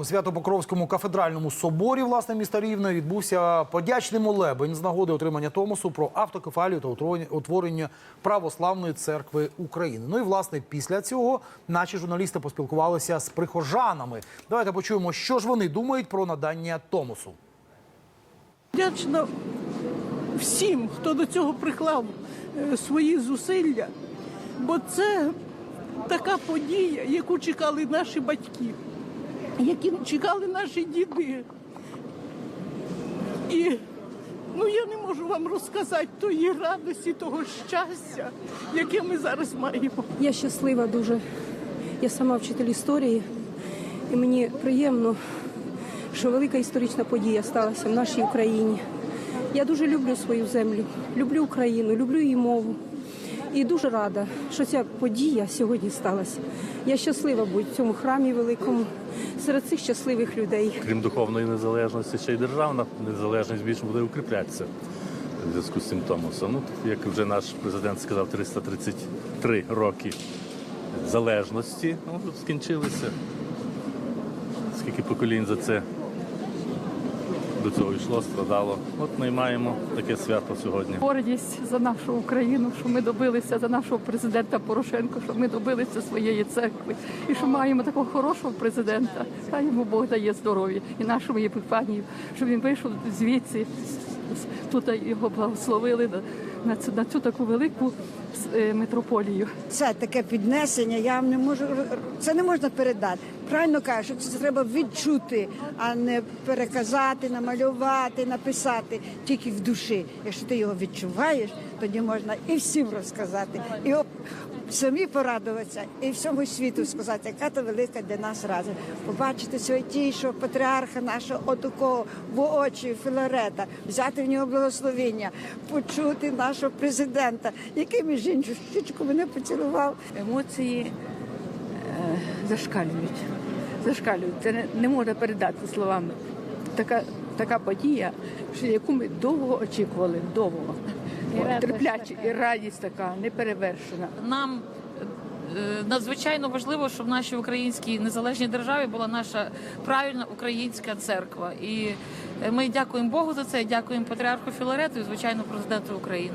У Свято-Покровському кафедральному соборі власне міста Рівне відбувся подячний молебень з нагоди отримання Томосу про автокефалію та утворення- православної церкви України. Ну і власне після цього наші журналісти поспілкувалися з прихожанами. Давайте почуємо, що ж вони думають про надання Томосу. Вдячна всім, хто до цього приклав е, свої зусилля, бо це така подія, яку чекали наші батьки, які чекали наші діди. І ну, я не можу вам розказати тої радості, того щастя, яке ми зараз маємо. Я щаслива дуже. Я сама вчитель історії, і мені приємно, що велика історична подія сталася в нашій Україні. Я дуже люблю свою землю, люблю Україну, люблю її мову. І дуже рада, що ця подія сьогодні сталася. Я щаслива бути в цьому храмі великому серед цих щасливих людей. крім духовної незалежності, ще й державна незалежність більше буде укріплятися в зв'язку з цим Томосом. Ну, як вже наш президент сказав, 333 роки залежності ну, скінчилися. Скільки поколінь за це до цього йшло, страдало. От ми маємо таке свято сьогодні. гордість за нашу Україну, що ми добилися за нашого президента Порошенка, що ми добилися своєї церкви, і що маємо такого хорошого президента. Хай йому Бог дає здоров'я і нашому Єпифанію, щоб він вийшов звідси. Тут його благословили на, цю на цю таку велику е, митрополію. Це таке піднесення, я не можу це не можна передати. Правильно кажу, це треба відчути, а не переказати, намалювати, написати тільки в душі. Якщо ти його відчуваєш, тоді можна і всім розказати, і самі порадуватися, і всьому світу сказати, яка то велика для нас разом. Побачити святійшого патріарха нашого отакого в очі Філарета, взяти в нього благословення, почути нашого президента, який між іншим щічку мене поцілував. емоції е, зашкалюють. Зашкалюють. Це не, не можна передати словами. Така, така подія, що яку ми довго очікували, довго. От, терпляче, і радість така неперевершена. нам е, надзвичайно важливо, щоб в нашій українській незалежній державі була наша правильна українська церква. І е, ми дякуємо Богу за це, дякуємо патріарху Філарету і звичайно президенту України.